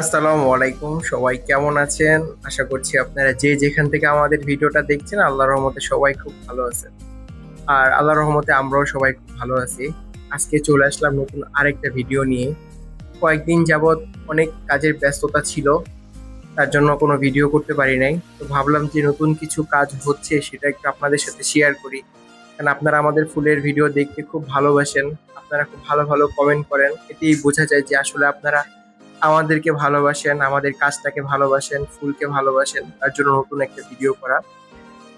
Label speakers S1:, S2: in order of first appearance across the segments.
S1: আসসালামু আলাইকুম, সবাই কেমন আছেন? আশা করছি আপনারা যে যেখান থেকে আমাদের ভিডিওটা দেখছেন, আল্লাহর রহমতে সবাই খুব ভালো আছেন। আর আল্লাহর রহমতে আমরাও সবাই খুব ভালো আছি। আজকে চলে আসলাম নতুন আরেকটা ভিডিও নিয়ে। কয়েকদিন যাবৎ অনেক কাজের ব্যস্ততা ছিল। তার জন্য কোনো ভিডিও করতে পারি নাই। তো ভাবলাম যে নতুন কিছু কাজ হচ্ছে সেটা একটু আপনাদের সাথে শেয়ার করি। কারণ আপনারা আমাদের ফুলের ভিডিও দেখতে খুব ভালোবাসেন। আপনারা খুব ভালো ভালো কমেন্ট করেন। এতেই বোঝা যায় যে আসলে আপনারা আমাদেরকে ভালোবাসেন, আমাদের কাজটাকে ভালোবাসেন, ফুলকে ভালোবাসেন, তার জন্য নতুন একটা ভিডিও করা।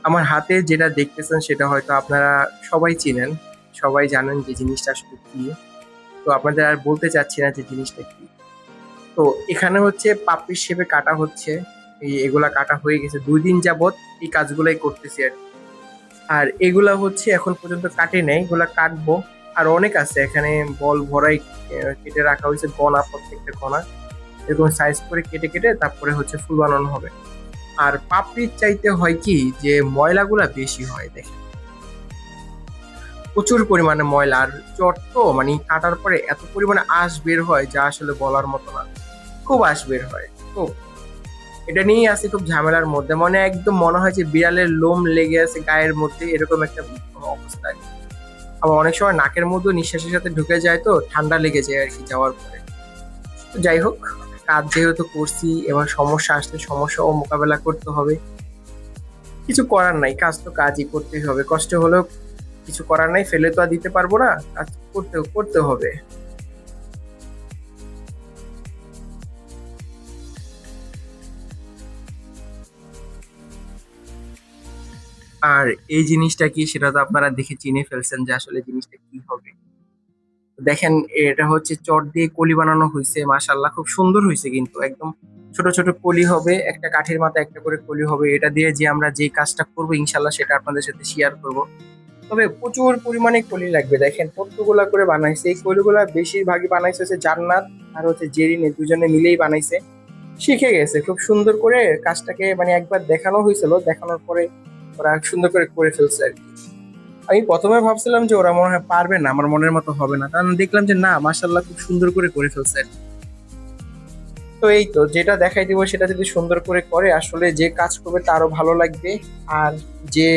S1: আমার হাতে যেটা দেখতেছেন সেটা হয়তো আপনারা সবাই চিনেন। সবাই জানেন যে জিনিসটা আসলে কি। তো আপনাদের আর বলতে চাচ্ছি না যে জিনিসটা কি। তো এখানে হচ্ছে পাপড়ির শেপে কাটা হচ্ছে। এই এগুলা কাটা হয়ে গেছে। দুই দিন যাবৎ এই কাজগুলাই করতেছি আর আর এগুলা হচ্ছে এখন পর্যন্ত কাটে নেই। এগুলা কাটবো। আর অনেক আছে। এখানে বল ভরাই কেটে রাখা হয়েছে। কণা প্রত্যেকটা কণা এরকম সাইজ করে কেটে কেটে তারপরে হচ্ছে ফুল বানানো হবে। আর পাপড়ির চাইতে হয় কি যে ময়লাগুলা বেশি হয়, দেখেন। প্রচুর পরিমাণে ময়লা। আর চট তো মানে কাটার পরে এত পরিমাণে আঁশ বের হয় যা আসলে বলার মতো না। খুব আঁশ বের হয় তো এটা নিয়েই আছে খুব ঝামেলার মধ্যে। মানে একদম মনে হয় যে বিড়ালের লোম লেগে আছে গায়ের মধ্যে, এরকম একটা অবস্থা। আবার অনেক সময় নাকের মধ্যে নিঃশ্বাসের সাথে ঢুকে যায় তো, ঠান্ডা লেগে যায় আর কি যাওয়ার পরে। তো যাই হোক, কাজ যেহেতু করছি, এবার সমস্যা আসলে সমস্যাও মোকাবেলা করতে হবে। কিছু করার নাই, কাজ তো কাজই করতেই হবে। কষ্ট হলেও কিছু করার নাই, ফেলে তো আর দিতে পারব না। কাজ করতে করতে হবে। আর এই জিনিসটা কি সেটা তো আপনারা দেখে চিনে ফেলছেন যে আসলে জিনিসটা কি হবে। দেখেন, এটা হচ্ছে চট দিয়ে কলি বানানো হয়েছে মাশাল্লাহ খুব সুন্দর হয়েছে কিন্তু, একদম ছোট ছোট কলি হবে, একটা কাঠের মাথায় একটা করে কলি হবে, এটা দিয়ে যে আমরা যে কাজটা করব ইনশাল্লাহ সেটা আপনাদের সাথে শেয়ার করব। তবে প্রচুর পরিমাণে কলি লাগবে, দেখেন, কতগুলা করে বানাইছে, এই কলিগুলা বেশিরভাগই বানাইছে হচ্ছে জান্নাত আর হচ্ছে জেরিনে, দুজনে মিলেই বানাইছে। শিখে গেছে, খুব সুন্দর করে কাজটাকে মানে একবার দেখানো হয়েছিল দেখানোর পরে ওরা সুন্দর করে করে ফেলছে আর কি আমি প্রথমে ভাবছিলাম যে ওরা মনে হয় পারবে না, আমার মনের মতো হবে না কারণ দেখলাম যে না মাসাল্লাহ খুব সুন্দর করে করে ফেলছে আর। তো এই তো, যেটা দেখাই দিব সেটা যদি সুন্দর করে করে, আসলে যে কাজ করবে তারও ভালো লাগবে আর যে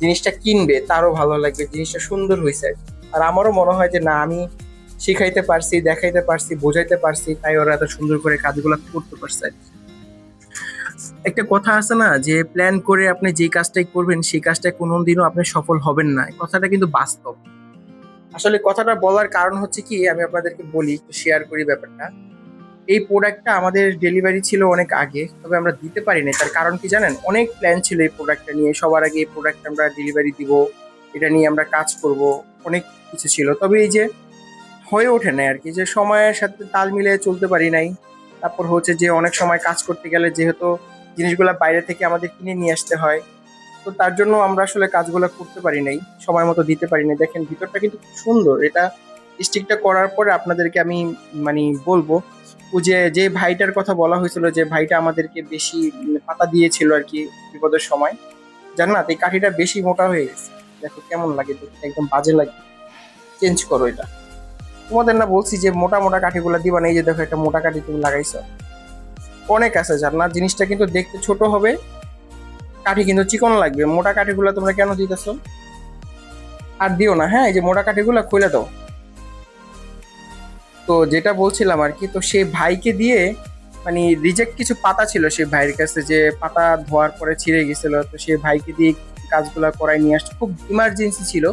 S1: জিনিসটা কিনবে তারও ভালো লাগবে, জিনিসটা সুন্দর হয়েছে আর আর আমারও মনে হয় যে না, আমি শিখাইতে পারছি, দেখাইতে পারছি, বোঝাইতে পারছি, তাই ওরা এত সুন্দর করে কাজগুলো করতে পারছে আর কি। একটা কথা আছে না যে প্ল্যান করে আপনি যে কাজটাই করবেন, সেই কাজটায় কোনোদিনও আপনি সফল হবেন না। কথাটা কিন্তু বাস্তব। আসলে কথাটা বলার কারণ হচ্ছে কি, আমি আপনাদেরকে বলি শেয়ার করি ব্যাপারটা। এই প্রোডাক্টটা আমাদের ডেলিভারি ছিল অনেক আগে, তবে আমরা দিতে পারিনি। তার কারণ কি জানেন? অনেক প্ল্যান ছিল এই প্রোডাক্টটা নিয়ে। সবার আগে এই প্রোডাক্ট আমরা ডেলিভারি দিব, এটা নিয়ে আমরা কাজ করব, অনেক কিছু ছিল। তবে এই যে, হয়ে ওঠে না আর কি যে সময়ের সাথে তাল মিলিয়ে চলতে পারি নাই। তারপর হচ্ছে যে, অনেক সময় কাজ করতে গেলে যেহেতু জিনিসগুলো বাইরে থেকে আমাদের কিনে নিয়ে আসতে হয়। তো তার জন্য আমরা আসলে কাজগুলো করতে পারি নাই, সময় মতো দিতে পারি নাই। দেখেন ভিতরটা কিন্তু খুব সুন্দর। এটা স্টিকটা করার পরে আপনাদেরকে আমি মানে বলব যে যে ভাইটার কথা বলা হয়েছিল যে ভাইটা আমাদেরকে বেশি পাতা দিয়েছিল আর কি বিপদের সময়, জান্নাত, এই কাঠিটা বেশি মোটা হয়ে গেছে। দেখো কেমন লাগে একদম বাজে লাগে। চেঞ্জ করো এটা। তোমাদের না বলছি যে মোটা মোটা কাঠিগুলো দিবা না, এই যে দেখো একটা মোটা কাঠি তুমি লাগাইছো। অনেক আছে জান্নাত জিনিসটা কিন্তু দেখতে ছোট হবে। কাঠি কিন্তু চিকন লাগবে। মোটা কাঠিগুলো তোমরা কেন দিতেছো? আর দিও না হ্যাঁ? এই যে মোটা কাঠিগুলো খুলে দাও। তো যেটা বলছিলাম আর কি, তো সেই ভাইকে দিয়ে মানে রিজেক্ট কিছু পাতা ছিল সেই ভাইয়ের কাছে যে পাতা ধোয়ার পরে ছিঁড়ে গেছিল। তো সেই ভাইকে দিয়ে কাজগুলো করাই নিয়ে আসছে। খুব ইমার্জেন্সি ছিল।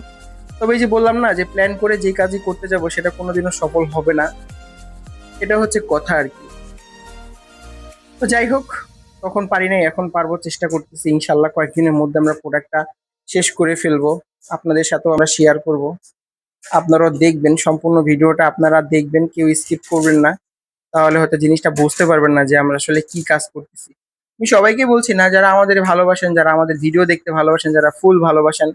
S1: তবে এই যে বললাম না যে প্ল্যান করে যে কাজই করতে যাব, সেটা কোনোদিনও সফল হবে না। এটা হচ্ছে কথা আর কি। তো যাই হোক, তখন পারি নাই, এখন পারব, চেষ্টা করতেছি। ইনশাল্লাহ কয়েকদিনের মধ্যে আমরা প্রোডাক্টটা শেষ করে ফেলব। আপনাদের সাথেও আমরা শেয়ার করব। আপনারাও দেখবেন, সম্পূর্ণ ভিডিওটা আপনারা দেখবেন, কেউ স্কিপ করবেন না। তাহলে হয়তো জিনিসটা বুঝতে পারবেন না যে আমরা আসলে কি কাজ করতেছি। আমি সবাইকে বলছি না, যারা আমাদের ভালোবাসেন, যারা আমাদের ভিডিও দেখতে ভালোবাসেন, যারা ফুল ভালোবাসেন,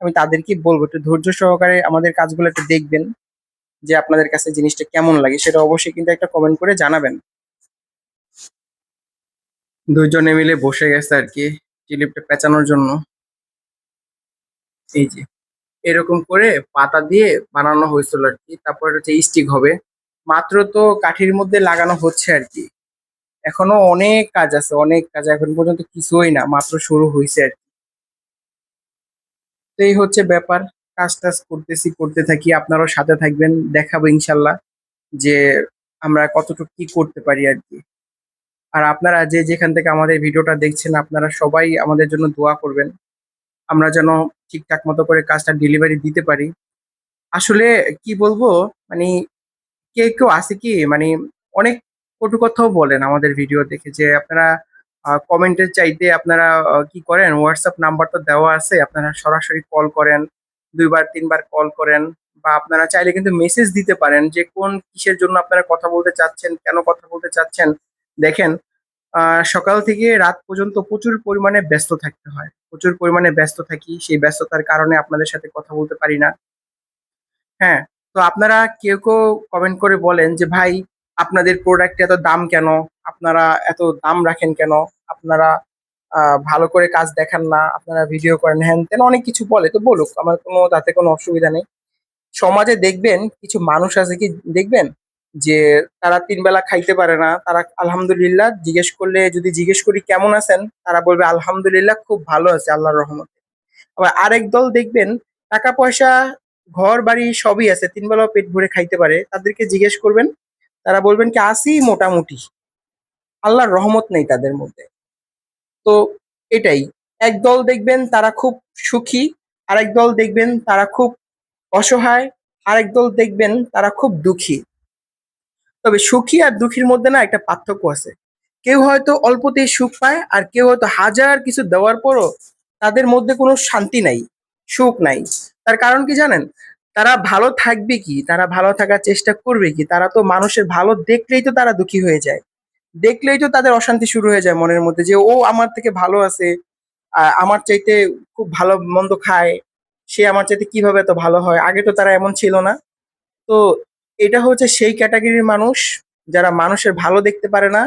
S1: আমি তাদেরকে বলব, একটু ধৈর্য সহকারে আমাদের কাজগুলো একটু দেখবেন, যে আপনাদের কাছে জিনিসটা কেমন লাগে, সেটা অবশ্যই কিন্তু একটা কমেন্ট করে জানাবেন। দুইজনে মিলে বসে গেছে আর কি, জিলিপটা পেঁচানোর জন্য। এই যে, এরকম করে পাতা দিয়ে বানানো হয়েছিল আর কি, তারপর হচ্ছে স্টিক হবে। মাত্র তো কাঠির মধ্যে লাগানো হচ্ছে আর কি। এখনও অনেক কাজ আছে, অনেক কাজ, এখন পর্যন্ত কিছুই না, মাত্র শুরু হয়েছে আর কি। তো এই হচ্ছে ব্যাপার, কাজ টাজ করতেছি, করতে থাকি, আপনারাও সাথে থাকবেন, দেখাবো ইনশাল্লাহ যে আমরা কতটুকু কি করতে পারি আর কি। আর আপনারা যে যেখান থেকে আমাদের ভিডিওটা দেখছেন, আপনারা সবাই আমাদের জন্য দোয়া করবেন। আমরা যেন ঠিকঠাক মতো করে কাজটা ডেলিভারি দিতে পারি। আসলে কি বলব মানে কেউ কেউ আছে কি মানে অনেক কটু কথাও বলেন আমাদের ভিডিও দেখে যে আপনারা কমেন্টের চাইতে আপনারা কি করেন? হোয়াটসঅ্যাপ নাম্বার তো দেওয়া আছে, আপনারা সরাসরি কল করেন, দুইবার, তিনবার কল করেন বা আপনারা চাইলে কিন্তু মেসেজ দিতে পারেন যে কোন কিসের জন্য আপনারা কথা বলতে চাচ্ছেন, কেন কথা বলতে চাচ্ছেন। দেখেন সকাল থেকে রাত পর্যন্ত প্রচুর পরিমাণে ব্যস্ত থাকতে হয়। প্রচুর পরিমাণে ব্যস্ত থাকি, সেই ব্যস্ততার কারণে আপনাদের সাথে কথা বলতে পারি না। হ্যাঁ তো আপনারা কেউ কেউ কমেন্ট করে বলেন যে, ভাই, আপনাদের প্রোডাক্ট এত দাম কেন? আপনারা এত দাম রাখেন কেন? আপনারা ভালো করে কাজ দেখান না, আপনারা ভিডিও করেন। হ্যান তেন অনেক কিছু বলে, তো বলুক, আমার কোনো, তাতে কোনো অসুবিধা নেই। সমাজে দেখবেন, কিছু মানুষ আছে কি, দেখবেন? যে তারা তিন বেলা খাইতে পারে না, তারা আলহামদুলিল্লাহ জিজ্ঞেস করলে, যদি জিজ্ঞেস করি কেমন আছেন, তারা বলবে আলহামদুলিল্লাহ খুব ভালো আছে, আল্লাহর রহমতে। আবার আরেক দল দেখবেন টাকা পয়সা ঘর, বাড়ি সবই আছে, তিন বেলা পেট ভরে খাইতে পারে, তাদেরকে জিজ্ঞেস করবেন, তারা বলবেন কি আসি মোটামুটি, আল্লাহর রহমত নেই তাদের মধ্যে। তো এটাই, এক দল দেখবেন তারা খুব সুখী, আরেক দল দেখবেন তারা খুব অসহায়, আরেক দল দেখবেন তারা খুব দুঃখী। তবে সুখী আর দুঃখীর মধ্যে না একটা পার্থক্য আছে। কেউ হয়তো অল্পতেই সুখ পায় আর কেউ হয়তো হাজার কিছু দেওয়ার পরও তাদের মধ্যে কোনো শান্তি নাই, সুখ নাই। তার কারণ কি জানেন? তারা ভালো থাকবে কি? তারা ভালো থাকার চেষ্টা করবে কি? তারা তো মানুষের ভালো দেখলেই তো তারা দুঃখী হয়ে যায়। দেখলেই তো তাদের অশান্তি শুরু হয়ে যায় মনের মধ্যে যে, ও আমার থেকে ভালো আছে আমার চাইতে খুব ভালো মন্দ খায়, সে আমার চাইতে কীভাবে এত ভালো হয়? আগে তো তারা এমন ছিল না। তো এটা হচ্ছে সেই ক্যাটাগরির মানুষ যারা মানুষের ভালো দেখতে পারে না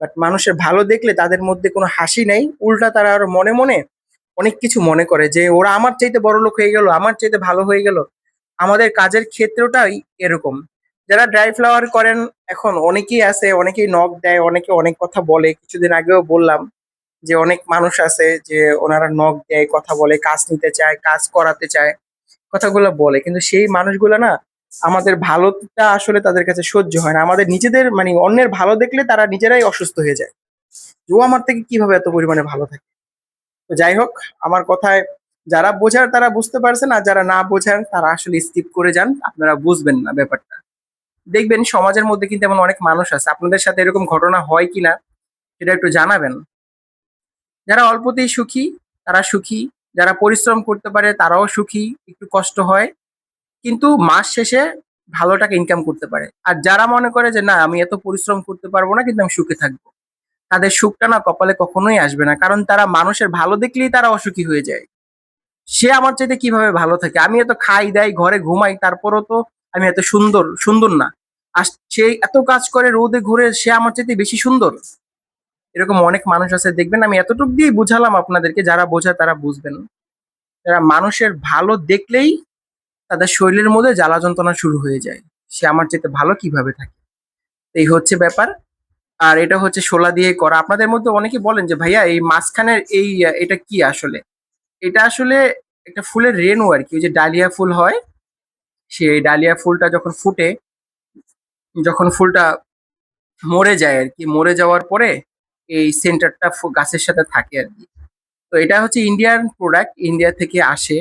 S1: বাট মানুষের ভালো দেখলে তাদের মধ্যে কোনো হাসি নেই। উল্টা তারা আরও মনে মনে অনেক কিছু মনে করে যে, ওরা আমার চাইতে বড় লোক হয়ে গেল, আমার চাইতে ভালো হয়ে গেল। আমাদের কাজের ক্ষেত্রটাই এরকম। যারা ড্রাই ফ্লাওয়ার করেন, এখন অনেকেই আছে, অনেকেই নক দেয়, অনেকে অনেক কথা বলে। কিছুদিন আগেও বললাম যে, অনেক মানুষ আছে যে, ওনারা নক দেয়, কথা বলে, কাজ নিতে চায়, কাজ করাতে চায়, কথাগুলো বলে। কিন্তু সেই মানুষগুলো না আমাদের ভালোটা আসলে তাদের কাছে সহ্য হয় না। আমাদের নিজেদের মানে অন্যের ভালো দেখলে তারা নিজেরাই অসুস্থ হয়ে যায়। ও আমার থেকে কীভাবে এত পরিমাণে ভালো থাকে? তো যাই হোক, আমার কথায় যারা বোঝার তারা বুঝতে পারছেন, আর যারা না বোঝার তারা আসলে স্কিপ করে যান। আপনারা বুঝবেন না ব্যাপারটা। দেখবেন সমাজের মধ্যে কিন্তু এমন অনেক মানুষ আছে। আপনাদের সাথে এরকম ঘটনা হয় কিনা, সেটা একটু জানাবেন। যারা অল্পতেই সুখী, তারা সুখী। যারা পরিশ্রম করতে পারে, তারাও সুখী। একটু কষ্ট হয়। কিন্তু মাস শেষে ভালো টাকা ইনকাম করতে পারে। আর যারা মনে করে যে, না, আমি এত পরিশ্রম করতে পারব না, কিন্তু আমি সুখে থাকব। তাদের সুখটা না কপালে কখনোই আসবে না, কারণ তারা মানুষের ভালো দেখলেই তারা অসুখী হয়ে যায়। সে আমার চাইতে কীভাবে ভালো থাকে? আমি এত খাই দেয় ঘরে ঘুমাই, তারপরও তো আমি এত সুন্দর সুন্দর না। আর সে এত কাজ করে, রোদে ঘুরে সে আমার চাইতে বেশি সুন্দর। এরকম অনেক মানুষ আছে, দেখবেন আমি এতটুকু দিয়ে বুঝালাম আপনাদেরকে, যারা বোঝায় তারা বুঝবেন। যারা মানুষের ভালো দেখলেই তাদের শরীরের মধ্যে জ্বালা যন্ত্রণা শুরু হয়ে যায়। সে আমার চাইতে ভালো কীভাবে থাকে? এই হচ্ছে ব্যাপার। আর এটা হচ্ছে শোলা দিয়ে করা। আপনাদের মধ্যে অনেকে বলেন যে, ভাইয়া, এই মাঝখানের এই, এটা কি আসলে? এটা আসলে একটা ফুলের রেণু আর কি। ওই যে ডালিয়া ফুল হয়, সেই ডালিয়া ফুলটা যখন ফুটে, যখন ফুলটা মরে যায় আর কি, মরে যাওয়ার পরে এই সেন্টারটা গাছের সাথে থাকে আর কি। তো এটা হচ্ছে ইন্ডিয়ান প্রোডাক্ট ইন্ডিয়া থেকে আসে।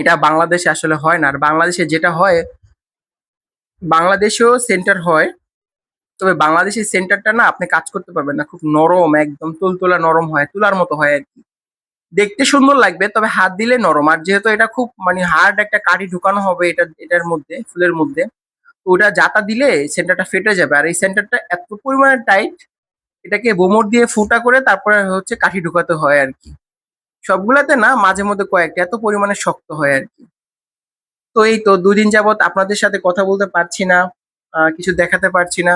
S1: এটা বাংলাদেশে আসলে হয় না। আর বাংলাদেশে যেটা হয়, বাংলাদেশেও সেন্টার হয়, তবে বাংলাদেশের সেন্টারটা না আপনি কাজ করতে পারবেন না। খুব নরম, একদম তুলতুলা নরম হয়, তুলার মতো হয় আর কি। দেখতে সুন্দর লাগবে, তবে হাত দিলে নরম। আর যেহেতু এটা খুব মানে হার্ড একটা কাঠি ঢুকানো হবে এটা, এটার মধ্যে, ফুলের মধ্যে ওটা জাতা দিলে সেন্টারটা ফেটে যাবে। আর এই সেন্টারটা এত পরিমাণে টাইট এটাকে বোমর দিয়ে ফুটা করে তারপরে হচ্ছে কাঠি ঢুকাতে হয় আর কি। সবগুলাতে না মাঝে মধ্যে কয়েকটা এত পরিমাণে শক্ত হয় আর কি। তো এই তো দুদিন যাবত আপনাদের সাথে কথা বলতে পারছি না কিছু দেখাতে পারছি না।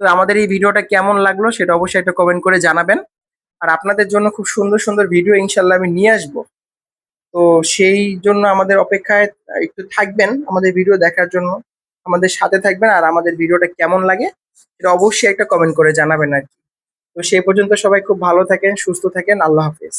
S1: তো তো আমাদের এই ভিডিওটা কেমন লাগল সেটা অবশ্যই একটা কমেন্ট করে জানাবেন। আর আপনাদের জন্য খুব সুন্দর সুন্দর ভিডিও ইনশাল্লাহ আমি নিয়ে আসব। তো সেই জন্য আমাদের অপেক্ষায় একটু থাকবেন আমাদের ভিডিও দেখার জন্য। আমাদের সাথে থাকবেন আর আমাদের ভিডিওটা কেমন লাগে সেটা অবশ্যই একটা কমেন্ট করে জানাবেন আর কি। তো সেই পর্যন্ত সবাই খুব ভালো থাকেন, সুস্থ থাকেন, আল্লাহ হাফেজ।